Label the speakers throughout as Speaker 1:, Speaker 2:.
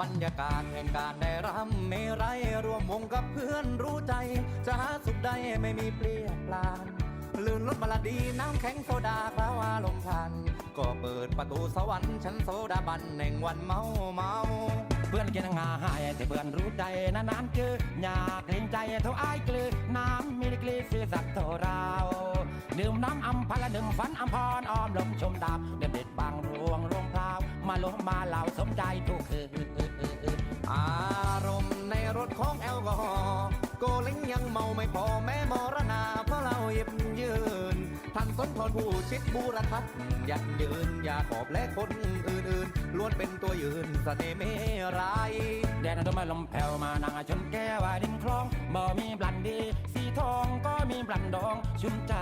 Speaker 1: บรรยากาศแห่งการได้รำเมไรรวมวงกับเพื่อนรู้ใจ จะหาสุขใดไม่มีเปลี่ยนปลานลื่นรถบลาดีน้ำแข็งโซดาคราวาลมพัน ก็เปิดประตูสวรรค์ชั้นโซดาบันแห่งวันเมาเมา
Speaker 2: เพื่อนกินงาหายแต่เพื่อนรู้ใจนานๆเจออยากเล่นใจเท่าไอ้ายกลือน้ำมีลิกลีซื้อสักเท่าเราดื่มน้ำอัมพละดื่มฝันอัมพรอ้อมลมชมดาวเด็ดเด็ดบางรวงรวงพราว มาลงมาเหล่าสมใจทุกคืน
Speaker 1: อารมณ์ในรถของแอลกอฮอล์โกเล้งยังเมาไม่พอแม่มรณาเพราะเราหยิบยืนท่านสนทรผู้ชิดบูรทัศน์ยันยืนอย่าขอบและคนอื่นๆล้วนเป็นตัวยืนเสน่ห์เมราย
Speaker 2: แดนดมลมแผ่วมานั่งชนแก้วดินคลองบ่มีบลันดี สีทองก็มีบลันดองชุ่มใจ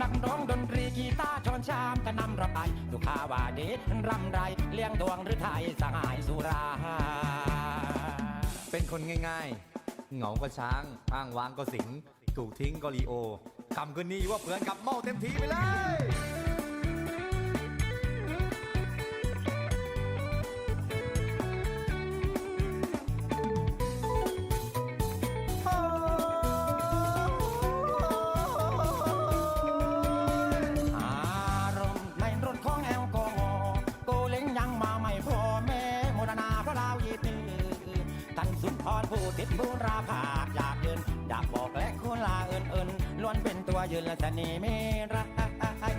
Speaker 2: นักร้องดนตรีกีตาร์ชอนชามจะนำระบายสุขาวาเดชรำไรเลี้ยงดวงหรือไทยสหายสุรา
Speaker 1: เป็นคนง่ายๆ เหงาก็ช้างอ้างว้างก็สิง ถูกทิ้งก็ลีโอคำคืนนี้ว่าเพื่อนกับเมาเต็มทีไปเลย
Speaker 2: ติดบูราภาอยากเดินอยากบอกและคุณลาเอินเอินล้วนเป็นตัวยืนและเสน่ห์เมรัก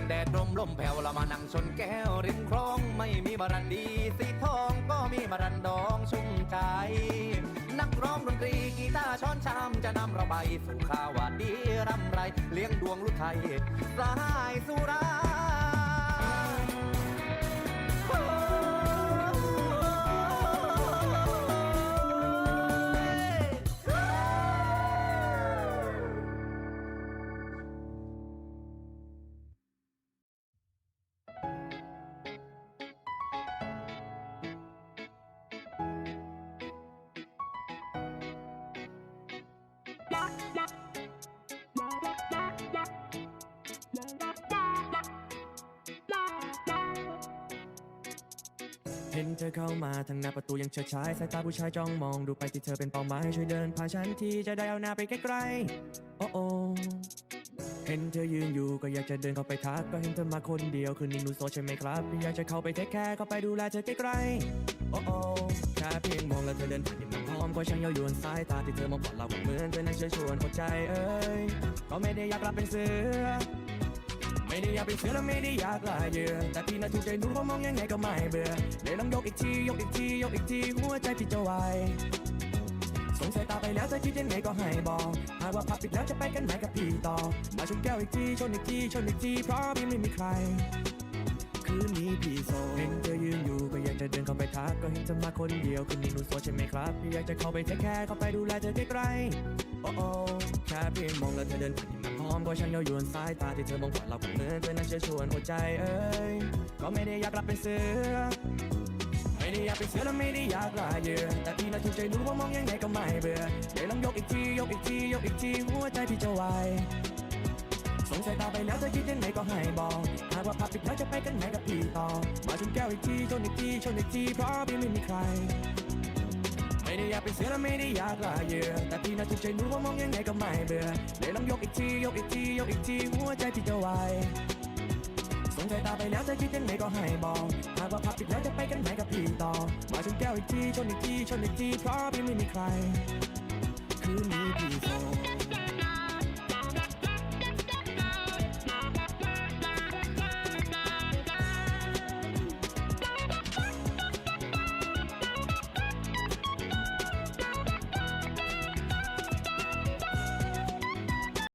Speaker 1: แดดร่มลมแผ่วเรามานั่งชนแก้วริมคลองไม่มีบารันดีสีทองก็มีบารันดองชุ่มใจ นักร้องดนตรีกีตาร์ช้อนชามจะนำเราไปสู่ข่าววาดีรำไร เลี้ยงดวงลุไทยสายสุรา
Speaker 3: ห็นเธอเข้ามาทางหน้าประตูยังเฉิดฉายสายตาผู้ชายจ้องมองดูไปที่เธอเป็นเป้าหมายช่วยเดินผ่านฉันทีจะได้เอาหน้าไปใกล้ๆโอ้โอเห็นเธอยืนอยู่ก็อยากจะเดินเข้าไปทักก็เห็นเธอมาคนเดียวคืนนี้หนูโสดใช่ไหมครับอยากจะเข้าไปเทคแคร์เข้าไปดูแลเธอใกล้ๆโอ้โอแค่เพียงมองแล้วเธอเดินผ่านยังมันหอมก็ช่างเย้ายวนสายตาที่เธอมองพอดเราเหมือนเธอนั้นเชิญชวนเข้าใจเอ้ยก็ไม่ได้อยากกลับเป็นเสือ อยากเป็นเสือและไม่ได้อยากลายเยื่อแต่พี่น่าถูกใจหนูเพราะมองยังไงก็ไม่เบื่อเลยลองยกอีกทียกอีกทียกอีกทีหัวใจพี่จะไหวสงสัยตาไปแล้วจะคิดยังไงก็ให้บอกหากว่าพับปิดแล้วจะไปกันไหนกับพี่ต่อ มาชนแก้วอีกทีชนอีกทีชนอีกทีเพราะพี่ไม่มีใครคืนนี้พี่โสดเห็นเธอยืนอยู่ก็อยากจะเดินเข้าไปทักก็เห็นเธอมาคนเดียวคืนนี้หนูโสดใช่ไหมครับพี่อยากจะเข้าไปเทคแคร์เข้าไปดูแลเธอใกล้ๆโอ้โอ้แค่เพียงมองแล้วเธอเดินผ่านมัน หอมก็ช่างเย้ายวนสายตาที่เธอมองผ่านเราก็เหมือนเธอนั้นเชิญชวนหัวใจเอ้ยก็ไม่ได้อยากกลับเป็นเสือไม่ได้อยากเป็นเสือและไม่ได้อยากลายเยื่อแต่พี่น่าถูกใจหนูเพรามองยังไงก็ไม่เบื่อเดี๋ยวลองยกอีกทียกอีกทียกอีกทีหัวใจพี่จะไหวสงสัยตาไปแล้วจะคิดยังไงก็ให้บอกหากว่าพับปิดแล้วจะไปกันไหนกับพี่ต่อมาชนแก้วอีกทีชนอีกทีชนอีกทีเพราะพี่ไม่มีใคร อยากเป็นเสือและไม่ได้อยากลายเหยื่อแต่พี่น่าถูกใจหนูว่ามองยังไงก็ไม่เบื่อเลยลองยกอีกทียกอีกทียกอีกทีหัวใจพี่จะไหวสงสัยตาไปแล้วจะคิดยังไงก็ให้บอกหากว่าพับปิดแล้วจะไปกันไหนกับพี่ต่อมาชนแก้วอีกทีชนอีกทีชนอีกทีเพราะพี่ไม่มีใคร คือ